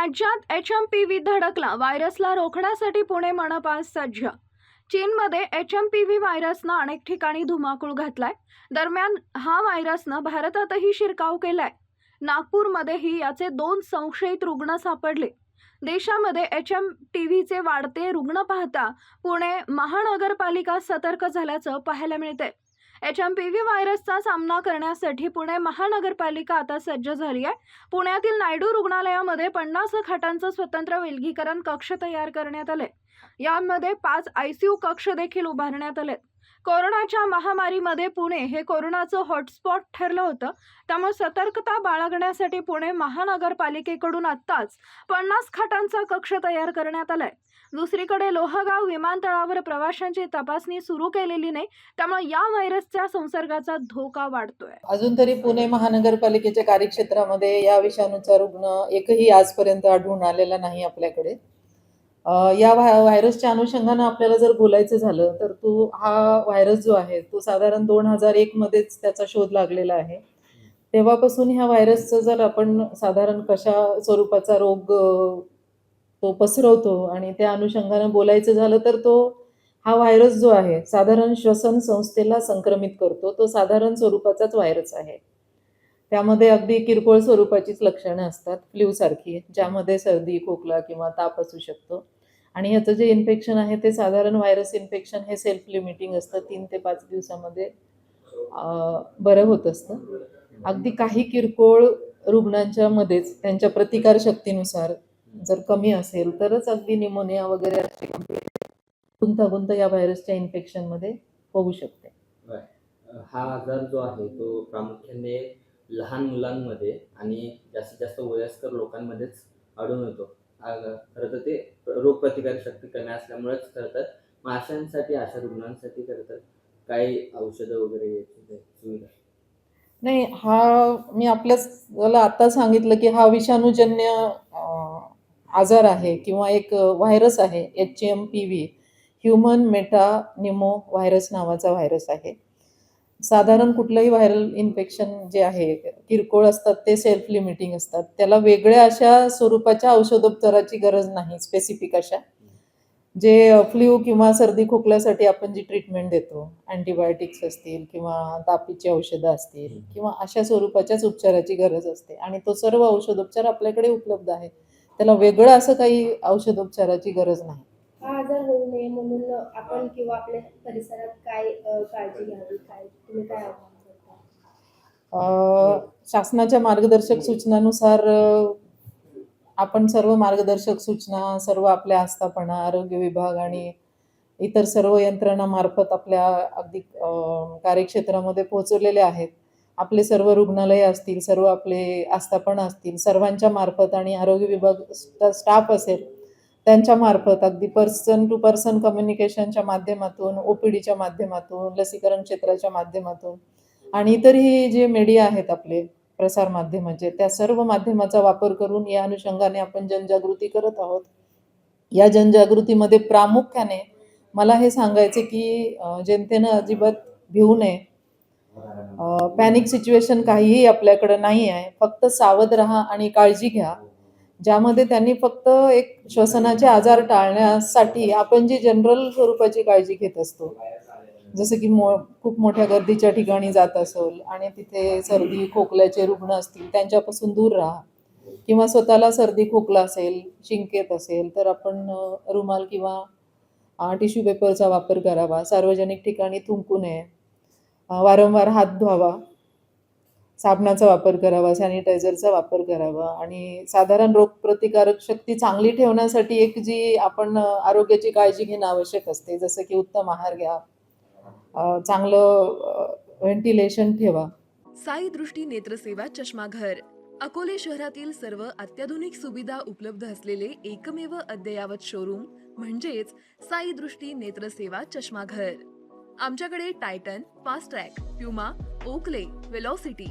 राज्यात H M P V धडकला. व्हायरसला रोखण्यासाठी पुणे मनपा सज्ज. चीनमध्ये एच एम पी व्ही व्हायरसनं अनेक ठिकाणी धुमाकूळ घातलाय. दरम्यान हा व्हायरसनं भारतातही शिरकाव केलाय. नागपूरमध्येही याचे दोन संशयित रुग्ण सापडले. देशामध्ये एच एम टी व्हीचे वाढते रुग्ण पाहता पुणे महानगरपालिका सतर्क झाल्याचं पाहायला मिळतंय. एच एम पी व्ही व्हायरसचा सामना करण्यासाठी पुणे महानगरपालिका आता सज्ज झाली आहे. पुण्यातील नायडू रुग्णालयामध्ये पन्नास खाटांचं स्वतंत्र विलगीकरण कक्ष तयार करण्यात आले यामध्ये पाच आयसीयू कक्ष देखील उभारण्यात आले कोरोनाच्या महामारीमध्ये पुणे हे कोरोनाचं हॉटस्पॉट ठरलं होतं. त्यामुळे सतर्कता बाळगण्यासाठी पुणे महानगरपालिकेकडून आत्ताच पन्नास खाटांचा कक्ष तयार करण्यात आलाय. दुसरीकडे लोहगाव विमानतळावर प्रवाशांची तपासणी सुरू केलेली नाही त्यामुळे या व्हायरसच्या संसर्गाचा धोका वाढतोय. अजून तरी पुणे महानगरपालिकेच्या कार्यक्षेत्रामध्ये या विषाणूचा रुग्ण एकही आजपर्यंत आढळून आलेला नाही आपल्याकडे. या व्हाय व्हायरसच्या अनुषंगानं आपल्याला जर बोलायचं झालं तर तो हा व्हायरस जो आहे तो साधारण दोन हजार एकमध्येच त्याचा शोध लागलेला आहे. तेव्हापासून ह्या व्हायरसचं जर आपण साधारण कशा स्वरूपाचा रोग तो पसरवतो आणि त्या अनुषंगानं बोलायचं झालं तर तो हा व्हायरस जो आहे साधारण श्वसन संस्थेला संक्रमित करतो. तो साधारण स्वरूपाचाच व्हायरस आहे. त्यामध्ये अगदी किरकोळ स्वरूपाचीच लक्षणं असतात फ्ल्यूसारखी ज्यामध्ये सर्दी खोकला किंवा ताप असू शकतो. आणि ह्याचं जे इन्फेक्शन आहे ते साधारण व्हायरस इन्फेक्शन हे सेल्फ लिमिटिंग असतं. तीन ते पाच दिवसामध्ये बरं होत असतं. अगदी काही किरकोळ रुग्णांच्या मध्येच त्यांच्या प्रतिकारशक्तीनुसार जर कमी असेल तरच अगदी निमोनिया वगैरे असे गुंतागुंत या व्हायरसच्या इन्फेक्शनमध्ये होऊ शकते. हा आजार जो आहे तो प्रामुख्याने लहान मुलांमध्ये आणि जास्तीत जास्त वयस्कर लोकांमध्येच आढळून येतो. खरं तर ते रोगप्रतिकारक शक्ती कमी असल्यामुळेच करतात मग अशांसाठी अशा रुग्णांसाठी करतात काही औषधं वगैरे सुविधा नाही हा मी आपल्याला आता सांगितलं की हा विषाणूजन्य आजार आहे किंवा एक व्हायरस आहे H M P V human metapneumovirus नावाचा व्हायरस आहे. साधारण कुठलंही व्हायरल इन्फेक्शन जे आहे किरकोळ असतात ते सेल्फ लिमिटिंग असतात. त्याला वेगळ्या अशा स्वरूपाच्या औषधोपचाराची गरज नाही स्पेसिफिक अशा. जे फ्ल्यू किंवा सर्दी खोकल्यासाठी आपण जी ट्रीटमेंट देतो अँटीबायोटिक्स असतील किंवा तापीची औषधं असतील किंवा अशा स्वरूपाच्याच उपचाराची गरज असते. आणि तो सर्व औषधोपचार आपल्याकडे उपलब्ध आहे. त्याला वेगळं असं काही औषधोपचाराची गरज नाही. आजार होऊ नये म्हणून आपण किंवा आपल्या परिसरात काय काळजी घ्यावी काय? तुम्ही काय आव्हान करता? अ, शासनाच्या मार्गदर्शक सूचनानुसार आपण सर्व मार्गदर्शक सूचना सर्व आपल्या आस्थापना आरोग्य विभाग आणि इतर सर्व यंत्रणामार्फत आपल्या अगदी कार्यक्षेत्रामध्ये पोहोचवलेले आहेत. आपले सर्व रुग्णालय असतील सर्व आपले आस्थापना असतील सर्वांच्या मार्फत आणि आरोग्य विभाग स्ट- स्टाफ असेल त्यांच्यामार्फत अगदी पर्सन टू पर्सन कम्युनिकेशनच्या माध्यमातून ओ पी डीच्या माध्यमातून लसीकरण क्षेत्राच्या माध्यमातून आणि इतरही जे मीडिया आहेत आपले प्रसारमाध्यमाचे त्या सर्व माध्यमाचा वापर करून या अनुषंगाने आपण जनजागृती करत आहोत. या जनजागृतीमध्ये प्रामुख्याने मला हे सांगायचे की जनतेनं अजिबात भिवू नये. पॅनिक सिच्युएशन काहीही आपल्याकडं नाही आहे फक्त सावध राहा आणि काळजी घ्या. ज्यामध्ये त्यांनी फक्त एक श्वसनाचे आजार टाळण्यासाठी आपण जी जनरल स्वरूपाची काळजी घेत असतो. जसं की मो खूप मोठ्या गर्दीच्या ठिकाणी जात असेल आणि तिथे सर्दी खोकल्याचे रुग्ण असतील त्यांच्यापासून दूर राहा. किंवा स्वतःला सर्दी खोकला असेल शिंकेत असेल तर आपण रुमाल किंवा टिश्यू पेपरचा वापर करावा. सार्वजनिक ठिकाणी थुंकू नये. वारंवार हात धुवावा. साबणाचा वापर करावा सॅनिटायझरचा वापर करावा आणि साधारण रोगप्रतिकारक शक्ती चांगली ठेवण्यासाठी एक जी आपण आरोग्याची काळजी घेणं आवश्यक असते जसं की उत्तम आहार घ्या चांगलं व्हेंटिलेशन ठेवा. साई दृष्टी नेत्रसेवा चष्माघर अकोले शहरातील सर्व अत्याधुनिक सुविधा उपलब्ध असलेले एकमेव अद्ययावत शोरूम म्हणजेच साई दृष्टी नेत्रसेवा चष्माघर आमच्याकडे Titan Fast Track Puma Oakley Velocity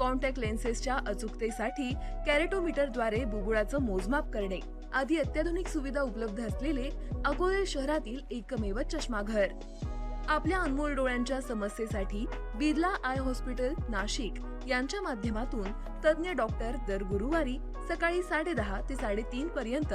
contact लेन्सेसच्या अचूकतेसाठी कॅरेटोमीटरद्वारे बुबुळाचं मोजमाप करणे. आदी अत्याधुनिक सुविधा उपलब्ध असलेले अकोले शहरातील एकमेव चष्माघर. आपल्या अनमोल डोळ्यांच्या समस्येसाठी बिर्ला आय हॉस्पिटल नाशिक यांच्या माध्यमातून तज्ज्ञ डॉक्टर दर गुरुवारी सकाळी साडेदहा ते साडेतीन पर्यंत